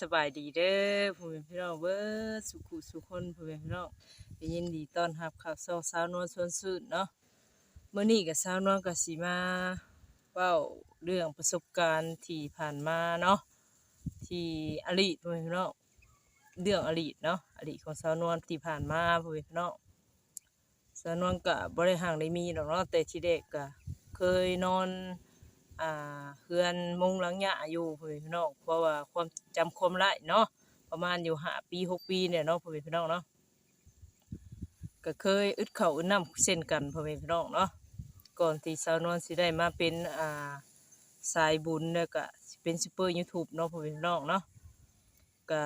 สบายดีเด้อพ่อแม่พี่น้องเบิดสุขุสุขคนพ่อแม่พี่น้องได้ยินดีต้อนรับข่าวซองสาวนวลชวนซื่นเนาะเมื้อนี้ก็สาวนวลก็สิมาเว้าเรื่องประสบการณ์ที่ผ่านมาเนาะที่อดีตพ่อแม่พี่น้องเรื่องอดีตเนาะอดีตของสาวนวลที่ผ่านมาพ่อแม่พี่น้องสาวนวลก็บ่ได้ห่างได้มีดอกเนาะแต่ที่เด็กก็เคยนอน อ่าเฮือนมุงหลังหญ้าอยู่พ่อแม่พี่น้องเพราะว่าความจำความได้เนาะประมาณอยู่ห้าปีหกปีเนี่ยเนาะพ่อแม่พี่น้องเนาะก็เคยอึดเข่าวอึดน้ำเช่นกันพ่อแม่พี่น้องเนาะก่อนที่สาวนวลสิได้มาเป็นอ่าสายบุญเนี่ยก็สิเป็นซูเปอร์ยูทูบเนาะพ่อแม่พี่น้องเนาะก็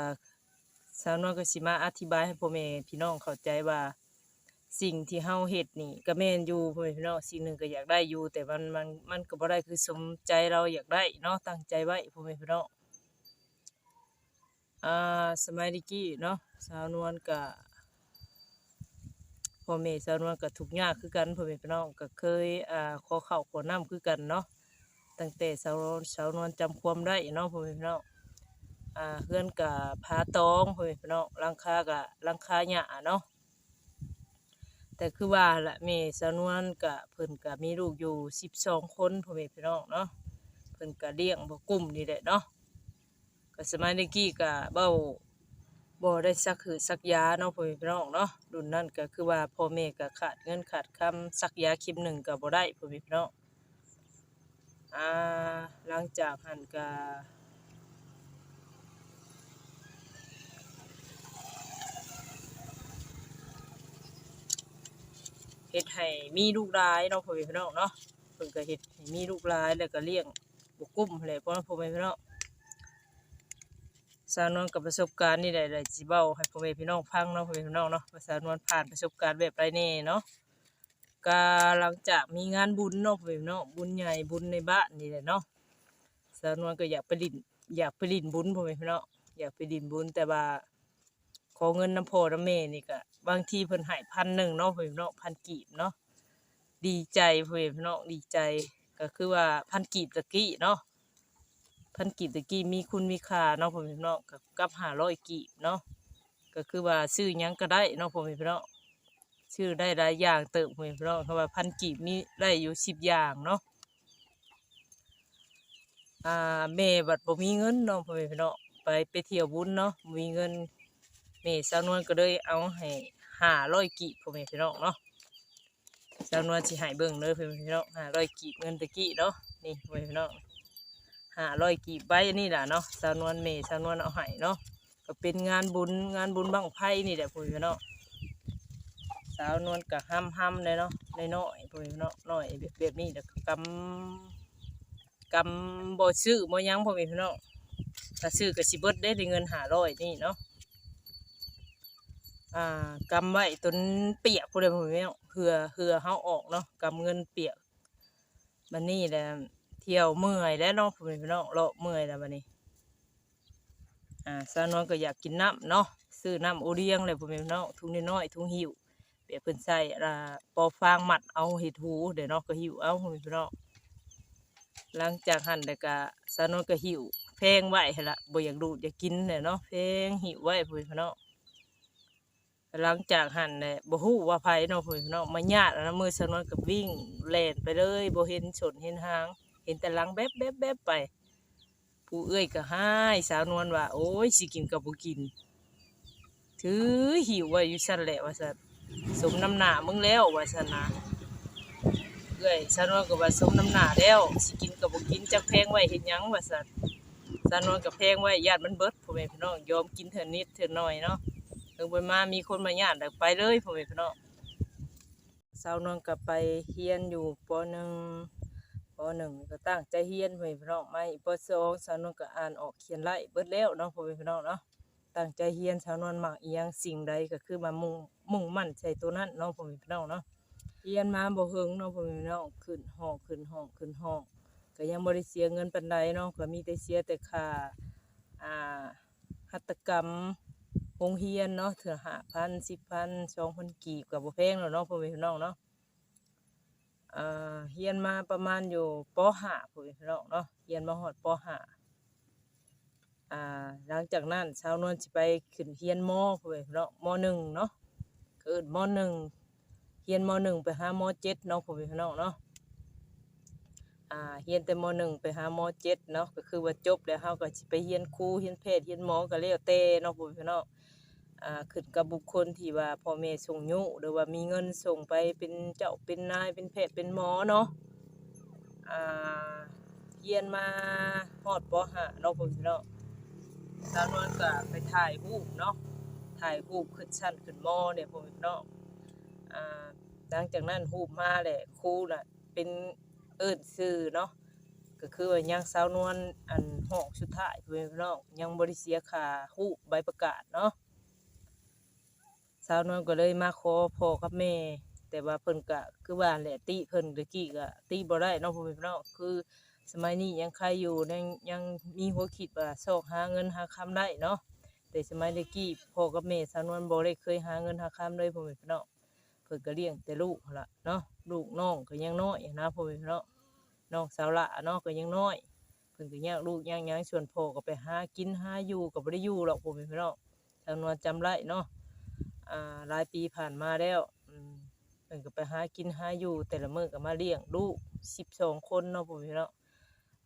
สาวนวลก็สิมาอธิบายให้พ่อแม่พี่น้องเข้าใจว่า สิ่งที่เฮาเฮ็ดนี่ก็แม่นอยู่พ่อแม่พี่น้องสิ่งหนึ่งก็อยากได้อยู่ แต่มันมันมันก็บ่ได้คือสมใจเราอยากได้เนาะตั้งใจไว้พ่อแม่พี่น้องอ่าสมัยตะกี้เนาะสาวนวลก็พ่อแม่สาวนวลก็ทุกยากคือกันพ่อแม่พี่น้องก็เคยอ่าขอข้าวขอน้ำคือกันเนาะตั้งแต่สาวนวลสาวนวลจำความได้เนาะพ่อแม่พี่น้องอ่าเฮือนก็ผาตองพ่อแม่พี่น้องลังคาก็หลังคาหญ้าเนาะ แต่คือว่าละแม่สาวนวลกะเพิ่นกะมีลูกอยู่สิบสองคนพ่อแม่พี่น้องเนาะเพิ่นกะเลี้ยงบ่กลุ่มนี่แหละเนาะก็สมัยนี้กี้กะเบ้าบ่ได้ซักหือซักยาเนาะพ่อแม่พี่น้องเนาะรุ่นนั้นก็คือว่าพ่อแม่ก็ขาดเงินขาดคำซักยาเข็มหนึ่งก็บ่ได้พ่อแม่พี่น้องอ่าหลังจากหันกะ เฮ็ดให้มีลูกหลายเนาะพ่อแม่พี่น้องเนาะเพิ่นก็เฮ็ดให้มีลูกหลายแล้วก็เลี้ยงบุกุ้มแหละพ่อพ่อแม่พี่น้องสาวนวลกับประสบการณ์นี่ได้ได้สิเว้าให้พ่อแม่พี่น้องฟังเนาะพ่อแม่พี่น้องเนาะว่าสาวนวลผ่านประสบการณ์แบบไรแน่เนาะก็หลังจากมีงานบุญเนาะพ่อแม่พี่น้องบุญใหญ่บุญในบ้านนี่แหละเนาะสาวนวลก็อยากไปลินอยากไปลินบุญพ่อแม่พี่น้องอยากไปลิ้นบุญแต่ว่า ขอเงินน้ำพอน้ำแม่นี่ก็บางทีเพิ่นให้พันหนึ่งเนาะเพิ่นเนาะพันกีบเนาะดีใจเพิ่นเนาะดีใจก็คือว่าพันกีบตะกี้เนาะพันกีบตะกี้มีคุณมีค่าเนาะเพิ่นเนาะกับกับห้าร้อยกีบเนาะก็คือว่าซื้อยังก็ได้เนาะเพิ่นเนาะซื้อได้หลายอย่างเติมเพิ่นเนาะเพราะว่าพันกีบมีได้อยู่สิบอย่างเนาะอ่าแม่บัดบ่มีเงินเนาะเพิ่นเนาะไปไปเที่ยวบุญเนาะมีเงิน แม่สาวนวลก็เลยเอาให้หาร้อยกีบพ่อแม่พี่น้องเนาะสาวนวลสิให้เบิ่งเลยพ่อแม่พี่น้องหาร้อยกีบเงินตะกี้เนาะนี่พ่อแม่พี่น้องหาร้อยกีบใบนี่แหละเนาะสาวนวลแม่สาวนวลเอาให้เนาะก็เป็นงานบุญงานบุญบังไพ่นี่แหละพ่อแม่พี่น้องสาวนวลก็ห้ำห้ำเลยเนาะน้อยพ่อแม่พี่น้องน้อยแบบแบบนี้แต่กำกำบ่ซื้อบ่ยังพ่อแม่พี่น้องถ้าซื้อก็สิเบิดได้ได้เงินหาร้อยนี่เนาะ อ่ากำไว้จนเปียกพูดเลยผมไม่เอาเหือเหือเฮาออกเนาะกำเงินเปียกบันนี้แหละเที่ยวเมื่อยแล้วเนาะผมไม่เอาเลาะเมื่อยแล้วบันนี้อ่าสาวนวลก็อยากกินน้ำเนาะซื้อน้ำโอเลี้ยงเลยผมไม่เอาทุงน้อยทุ่งหิวเปียกเพิ่นใส่อ่าปอฟางหมัดเอาเห็ดหูเดี๋ยวเนาะก็หิวเอาผมไม่เอาหลังจากหั่นแล้วก็สาวนวลก็หิวแพงไว้หั่นละบ่อยากดูดอยากกินเนี่ยเนาะแพงหิวไหวผมไม่เอา หลังจากหันเนี่ยบ่ฮู้ว่าไผเนาะพิ่นเนาะมาญาติอันนะมือสนวนก็วิ่งแล่นไปเลยบ่เห็นชนเห็นหาง เห็นแต่หลังแบ๊บแบ๊บแบ๊บไป ผู้เอ้ยก็ให้สาวนวลว่า โอ้ยสิกินก็บ่กิน ถือหิวไว้อยู่ซั่นแหละว่าซั่นสมน้ำหน้ามึงแล้วว่าซั่นนะเอ้ยสาวนวลก็ว่าสมน้ำหน้าแล้วสิกินก็บ่กินจักแพงไว้เฮ็ดหยังว่าซั่นสาวนวลก็แพงไว้ญาติมันเบิดพ่อแม่พี่น้องยอมกินเท่านิดเท่าน้อยเนาะ ถึงไปมามีคนมาญาติไปเลยพ่อแม่พี่น้องสาวนวลกับไปเฮียนอยู่ปหนึ่งปหนึ่งก็ตั้งใจเฮียนพ่อแม่พี่น้องไม่ปสองสาวนวลก็อ่านออกเขียนไล่เบิดแล้วเนาะพ่อแม่พี่น้องเนาะตั้งใจเฮียนสาวนวลมักเอียงสิ่งใดก็คือมามุ่งมุ่งมั่นใส่ตัวนั้นเนาะพ่อแม่พี่น้องเนาะเฮียนมาบ่เฮงเนาะพ่อแม่พี่น้องขึ้นห้องขึ้นห้องขึ้นห้องก็ยังบ่ได้เสียเงินปานใดเนาะก็มีแต่เสียแต่ค่าอ่าหัตถกรรม โรงเรียนเนาะเถื่อหาพันสิบพันสองพันกีบกับบ่แพงแล้วเนาะพ่อแม่พี่น้องเนาะเอ่อเรียนมาประมาณอยู่ปห้าพ่อแม่พี่น้องเนาะเรียนมาฮอดปห้าอ่าหลังจากนั้นสาวนวลสิไปขึ้นเฮียนมพ่อแม่พี่น้องมหนึ่งเนาะก็เอิ้นมหนึ่งเฮียนมหนึ่งไปหามเจ็ดเนาะพ่อแม่พี่น้องเนาะเฮียนแต่มหนึ่งไปหามเจ็ดเนาะก็คือว่าจบแล้วเฮาก็ไปเฮียนครูเฮียนแพทย์เฮียนหมอก็แล้วแต่เนาะพ่อแม่พี่น้อง อ่าขึ้นกับบุคคลที่ว่าพ่อแม่ส่งยุหรือว่ามีเงินส่งไปเป็นเจ้าเป็นนายเป็นแพทย์เป็นหมอเนาะอ่าเฮียนมาฮอดปห้าเนาะพ่อแม่พี่น้องสาวนวลก็ไปถ่ายรูปเนาะถ่ายรูปขึ้นชั้นขึ้นมอเนี่ยพวกพี่น้องอ่าหลังจากนั้นรูปมาแหละครูน่ะเป็นเอิ้นชื่อเนาะก็คือว่ายังสาวนวลอันห้องสุดท้ายพวกพี่น้องยังบ่ได้เสียค่ารูใบประกาศเนาะ สาวนวลก็เลยมาขอพ่อกับแม่ แต่ว่าเพิ่นก็คือว่าแหละติเพิ่นตะกี้ก็ติบ่ได้เนาะพวกพี่น้องคือ สมัยนี้ยังใครอยู่ยังยังมีหัวคิดว่าซอกหาเงินหาคำได้เนาะแต่สมัยเด็กกี้พ่อกับแม่สาวนวลบ่ได้เคยหาเงินหาคำเลยพ่อแม่พี่น้องเพิ่นก็เลี้ยงแต่ลูกละเนาะลูกน้องก็ยังน้อยนะพ่อแม่พี่น้องน้องสาวละเนาะก็ยังน้อยเพิ่นก็ยากลูกยากยังส่วนพ่อก็ไปหากินหาอยู่ก็บ่ได้อยู่หรอกพ่อแม่พี่น้องสาวนวลจำได้เนาะ อ่าหลายปีผ่านมาแล้วอืมเพิ่นก็ไปหากินหาอยู่ แต่ละมื้อก็มาเลี้ยงลูก12 คนเนาะพ่อแม่พี่เน้อง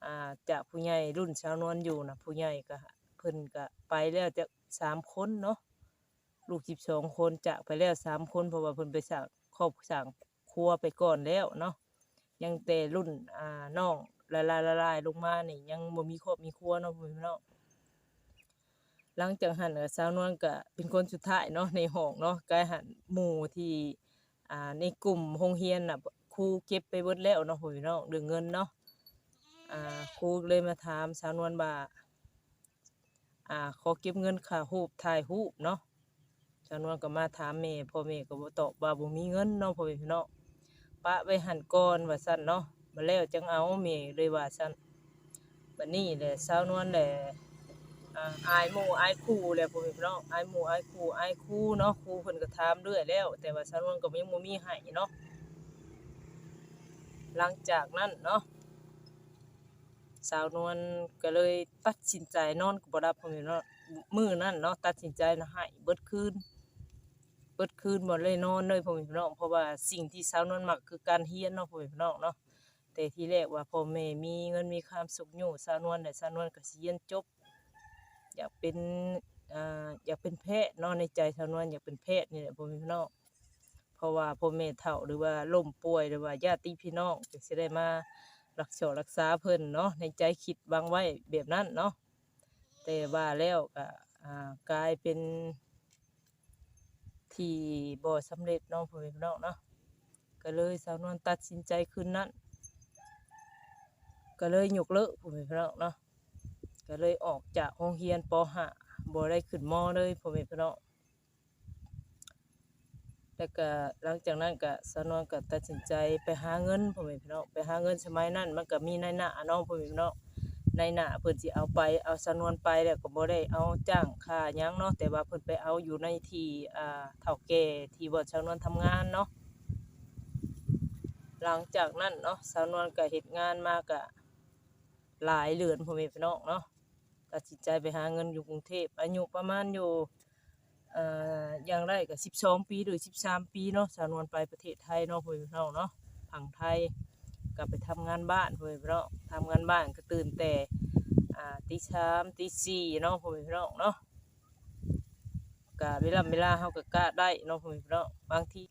อ่าจากผู้ใหญ่รุ่นชาวนวลอยู่นะผู้ใหญ่ก็เพิ่นก็ไปแล้วจะสามคนเนาะลูกสิบสองคนจากไปแล้วสามคนเพราะว่าเพิ่นไปสั่งครอบสั่งครัวไปก่อนแล้วเนาะยังแต่รุ่นอ่าน้องละลายละลายลงมานี่ยังบ่มีครอบมีครัวเนาะพี่เน้อง หลังจากหันก็สาวนวลก็เป็นคนสุดท้ายเนาะในห้องเนาะกายหันหมู่ที่อ่าในกลุ่มโรงเรียนน่ะครูเก็บไปเบิดแล้วเนาะพี่น้องเรื่องเงินเนาะอ่าครูเลยมาถามสาวนวลว่าอ่าขอเก็บเงินค่ารูปถ่ายรูปเนาะสาวนวลก็มาถามแม่พ่อแม่ก็บ่ตอบว่าบ่มีเงินเนาะพ่อแม่พี่น้องปะไว้หั่นก่อนว่าซั่นเนาะมาแล้วจังเอาแม่เลยว่าซั่นบัดนี้แหละสาวนวลแหละ อ่าอายหมู่อายครูแหละพ่อแม่พี่น้องอายหมู่อายครูอายครูเนาะครูเพิ่นก็ถามเรื่อยแล้ว แต่ว่าสาวนวลก็ยังบ่มีให้เนาะหลังจากนั้นเนาะสาวนวลก็เลยตัดสินใจนอนกับบ่รับพ่อแม่เนาะมื้อนั้นเนาะตัดสินใจนะให้เบิดคืนเบิดคืนบ่เลยนอนเลยพ่อแม่พี่น้องเพราะว่าสิ่งที่สาวนวลมักคือการเรียนเนาะพ่อแม่พี่น้องเนาะแต่ทีแรกว่าพ่อแม่มีเงินมีความสุขอยู่สาวนวลน่ะสาวนวลก็สิเรียนจบ อยากเป็นอ่าอยากเป็นแพทย์เนาะในใจสาวนวลอยากเป็นแพทย์นี่แหละพ่อแม่พี่น้องเพราะว่าพ่อแม่เฒ่าหรือว่าล้มป่วยหรือว่าญาติพี่น้องก็สิได้มารักษารักษาเพิ่นเนาะในใจคิดวางไว้แบบนั้นเนาะแต่ว่าแล้วก็อ่ากลายเป็นที่บ่สำเร็จเนาะพ่อแม่พี่น้องเนาะก็เลยสาวนวลตัดสินใจคืนนั้น ก็เลยยกเลิกพ่อแม่พี่น้องเนาะ ก็เลยออกจากโรงเรียนป .5 บ่ได้ขึ้นมเลยพ่อแม่พี่น้องแล้วก็หลังจากนั้นก็สาวนวลก็ตัดสินใจไปหาเงินพ่อแม่พี่น้องไปหาเงินสมัยนั้นมันก็มีนายหน้าเนาะพ่อแม่พี่น้องนายหน้าเพิ่นสิเอาไปเอาสาวนวลไปแล้วก็บ่ได้เอาจ้างค่าหยังเนาะแต่ว่าเพิ่นไปเอาอยู่ในที่อ่าเฒ่าแก่ที่บ่สาวนวลทำงานเนาะหลังจากนั้นเนาะสาวนวลก็เฮ็ดงานมาก็หลายเดือนพ่อแม่พี่น้องเนาะ ตัดสินใจไปหาเงินอยู่กรุงเทพอายุประมาณอยู่อย่างไรก็12ปีหรือ13ปีเนาะสาวนวลไปประเทศไทยเนาะพ่อแม่พี่น้องเนาะผังไทยก็ไปทำงานบ้านพ่อแม่พี่น้องทำงานบ้านก็ตื่นแต่ตีสามตีสี่เนาะพ่อแม่พี่น้องเนาะก็เวลาเวลาเฮาก็กะได้เนาะพ่อแม่พี่น้องบางที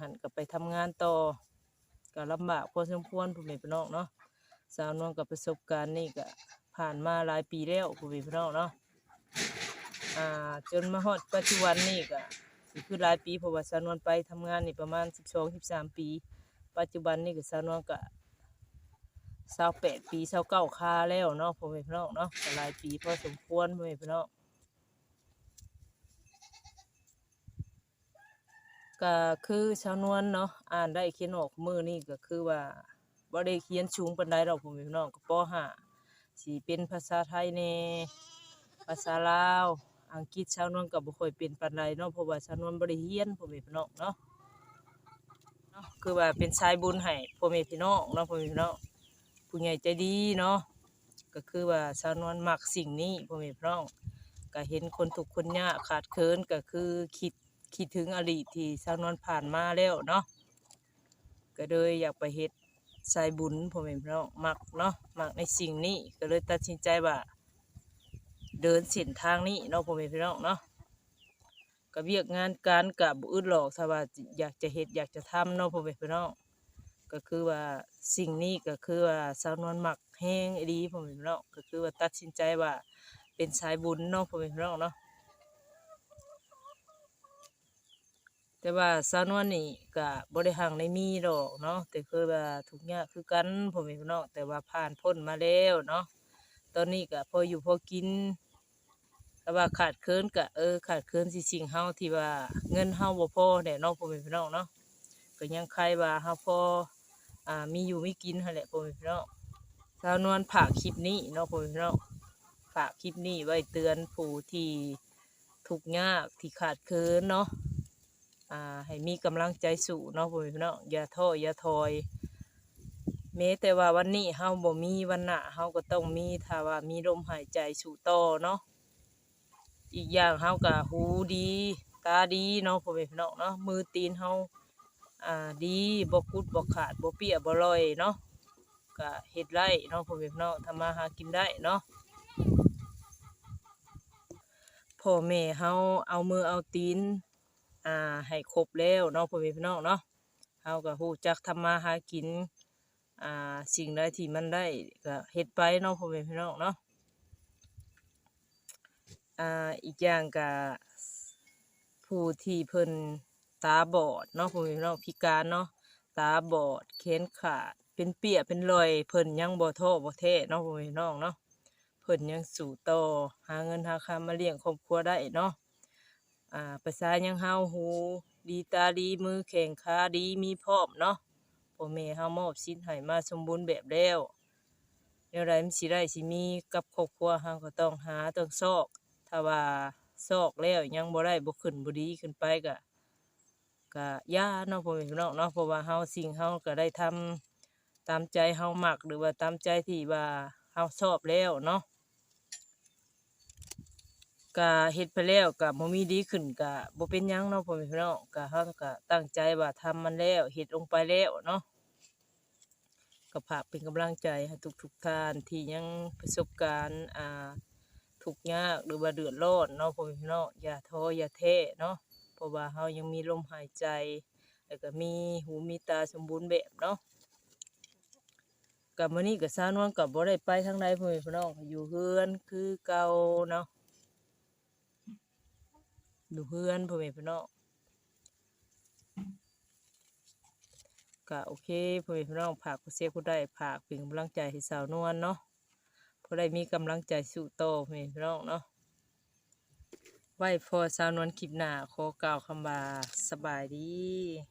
หันก็ไปทำงานต่อก็ลำบากพอสมควรพ่อแม่พี่น้องเนาะสาวนวลกับประสบการณ์นี่ก็ ผ่านมาหลายปีแล้วพ่อแม่พี่น้องเนาะอ่าจนมาฮอดปัจจุบันนี่ก็คือหลายปีเพราะว่าสาวนวลไปทำงานนี่ประมาณ 12 13 ปี ปัจจุบันนี่ก็สาวนวลก็28ปี29คาแล้วเนาะพ่อแม่พี่น้องเนาะหลายปีพอสมควรพ่อแม่พี่น้องก็คือชาวนวลเนาะอ่านได้เขียนออกมือนี่ก็คือว่าบ่ได้เขียนสูงปานใดดอกพ่อแม่พี่น้องก็ป .5 สิเป็นภาษาไทยแหน่ภาษาลาว อังกฤษชาวนวลก็บ่ค่อยเป็นปานใดเนาะเพราะว่าชาวนวลบ่ได้เรียนพ่อแม่พี่น้องเนาะเนาะคือว่าเป็นสายบุญให้พ่อแม่พี่น้องเนาะพ่อแม่พี่น้องผู้ใหญ่ใจดีเนาะก็คือว่าสาวนวลมักสิ่งนี้พ่อแม่พี่น้องก็เห็นคนทุกคนยากขาดเคินก็คือคิดคิดถึงอดีตที่สาวนวลผ่านมาแล้วเนาะก็เลยอยากไปเฮ็ด สายบุญพ่อแม่พี่น้องมักเนาะมักในสิ่งนี้ก็เลยตัดสินใจว่า เดินเส้นทางนี้เนาะพ่อแม่พี่น้องเนาะก็เวียกงานการกับบุอึดหรอกถ้าว่าอยากจะเฮ็ดอยากจะทำเนาะพ่อแม่พี่น้องก็คือว่าสิ่งนี้ก็คือว่าสาวนวลมักแห้งอีดีพ่อแม่พี่น้องก็คือว่าตัดสินใจว่าเป็นสายบุญเนาะพ่อแม่พี่น้องเนาะ แต่ว่าสาวนวลนี่ก็บ่ได้ห่างในมีดอกเนาะแต่คือว่าทุกอย่างคือกันพ่อแม่พี่น้องแต่ว่าผ่านพ้นมาแล้วเนาะตอนนี้ก็พออยู่พอกินแต่ว่าขาดเคินก็เออขาดเคินสิสิ่งเฮาที่ว่าเงินเฮาบ่พอแน่เนาะพ่อแม่พี่น้องเนาะก็ยังใครว่าเฮาพออ่ามีอยู่มีกินหั่นแหละพ่อแม่พี่น้องสาวนวลฝากคลิปนี้เนาะพ่อแม่พี่น้องฝากคลิปนี้ไว้เตือนผู้ที่ทุกยากที่ขาดเคินเนาะ อ่าให้มีกำลังใจสู้เนาะพ่อแม่พี่น้องอย่าท้ออย่าถอยแม้แต่ว่าวันนี้เฮาบ่มีวันหน้าเฮาก็ต้องมีถ้าว่ามีลมหายใจสู่ต่อเนาะอีกอย่างเฮาก็หูดี ตาดีเนาะพ่อแม่พี่น้องเนาะมือตีนเฮาอ่าดีบ่กุดบ่ขาดบ่เปียบ่ลอยเนาะก็เฮ็ดไรเนาะพ่อแม่พี่น้องทำมาหากินได้เนาะพ่อแม่เฮาเอามือเอาตีน อ่าให้ครบแล้วเนาะพ่อแม่พี่น้องเนาะเฮาก็ฮู้จักทำมาหากินอ่าสิ่งใดที่มันได้ก็เฮ็ดไปเนาะพ่อแม่พี่น้องเนาะอ่าอีกอย่างก็ผู้ที่เพิ่นตาบอดเนาะพ่อแม่พี่น้องพิการเนาะตาบอดแขนขาดเป็นเปียเป็นรอยเพิ่นยังบ่ท้อบ่แท้เนาะพ่อแม่พี่น้องเนาะเพิ่นยังสู่ต่อหาเงินหาคำมาเลี้ยงครอบครัวได้เนาะ อ่าภาษายังเฮาหู ดีตาดีมือแข็งขาดีมีพร้อมเนาะพ่อแม่เฮามอบสินให้มาสมบูรณ์แบบแล้วแนวใดมันสิได้สิมีกับครอบครัวเฮาก็ต้องหาต้องซอก ถ้าว่าซอกแล้วยังบ่ได้บ่ขึ้นบ่ดีขึ้นไปก็ก็ย่าเนาะพ่อแม่พี่น้องเนาะเพราะว่าเฮาสิ่งเฮาก็ได้ทำตามใจเฮามักหรือว่าตามใจที่ว่าเฮาชอบแล้วเนาะ ก็เฮ็ดไปแล้วก็บ่มีดีขึ้นก็บ่เป็นหยังเนาะพ่อแม่พี่น้องก็เฮาก็ตั้งใจว่าทำมันแล้วเฮ็ดลงไปแล้วเนาะก็ฝากเป็นกำลังใจให้ทุกทุกๆท่านที่ยังประสบการณ์อ่าทุกข์ยากหรือว่าเดือดร้อนเนาะพ่อแม่พี่น้องอย่าท้ออย่าแท้เนาะเพราะว่าเฮายังมีลมหายใจ แล้วก็มีหูมีตาสมบูรณ์แบบเนาะกับมื้อนี้ก็สาวนวลกับบ่ได้ไปทางใดพ่อแม่พี่น้องอยู่เฮือนคือเก่าเนาะ ดูเพื่อนพ่อแม่พี่น้องก็โอเคพ่อแม่พี่น้องฝากผู้เสียผู้ได้ฝากเป็นกำลังใจให้สาวนวลเนาะผู้ได้มีกำลังใจสู้ต่อพ่อแม่พี่น้องเนาะไว้พอสาวนวลคลิปหน้าขอกล่าวคำว่าสบายดี